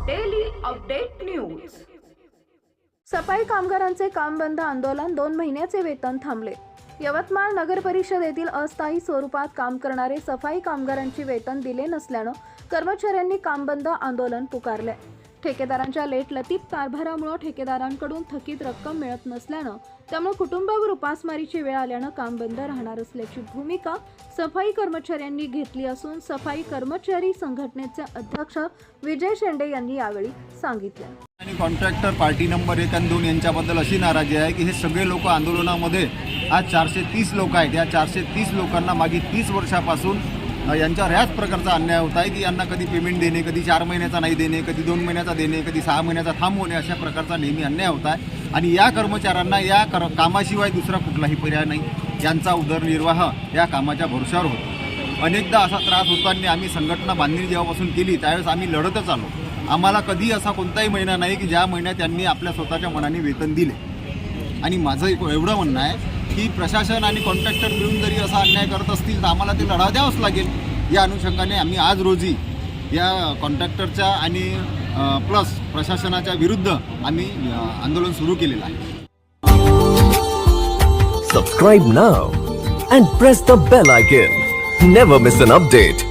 Update news सफाई कामगारांचे काम बंद आंदोलन दोन महिन्याचे वेतन थांबले. यवतमाळ नगर परिषदेतील अस्थायी स्वरूपात काम करणारे सफाई कामगारांची वेतन दिले नसल्यानं कर्मचाऱ्यांनी काम बंद आंदोलन पुकारले. ठेकेदारांच्या लेट लतीफ कारभारामुळे ठेकेदारांकडून थकीत रक्कम मिळत नसल्यानं त्यामुळे कुटुंबावर उपासमारीची वेळ आल्यानं काम बंद राहणार असल्याची भूमिका सफाई कर्मचाऱ्यांनी घेतली असून सफाई कर्मचारी संघटनेचे अध्यक्ष विजय शेंडे यांनी यावेळी सांगितले. आणि कॉन्ट्रॅक्टर पार्टी नंबर एक आणि दोन यांच्याबद्दल अशी नाराजी आहे की हे सगळे लोक आंदोलनामध्ये आज चारशे तीस लोक आहेत. या चारशे तीस लोकांना मागील तीस वर्षापासून यांच्यावर ह्याच प्रकारचा अन्याय होत आहे की यांना कधी पेमेंट देणे कधी चार महिन्याचा नाही देणे कधी दोन महिन्याचा देणे कधी सहा महिन्याचा थांबवणे अशा प्रकारचा नेहमी अन्याय होत आहे. आणि या कर्मचाऱ्यांना या कर कामाशिवाय दुसरा कुठलाही पर्याय नाही. यांचा उदरनिर्वाह या कामाच्या भरोशावर होतो. अनेकदा असा त्रास होताना आम्ही संघटना बांधणी जेव्हापासून केली त्यावेळेस आम्ही लढतच आलो. आम्हाला कधी असा कोणताही महिना नाही की ज्या महिन्यात त्यांनी आपल्या स्वतःच्या मनाने वेतन दिले. आणि माझं एक एवढं म्हणणं आहे की प्रशासन आणि कॉन्ट्रॅक्टर मिळून जरी असा अन्याय करत असतील तर आम्हाला ते लढा द्यावंच लागेल. या अनुषंगाने आम्ही आज रोजी या कॉन्ट्रॅक्टरच्या आणि प्लस प्रशासनाच्या विरुद्ध आम्ही आंदोलन सुरू केलेलं आहे. Subscribe now and press the bell icon never miss an update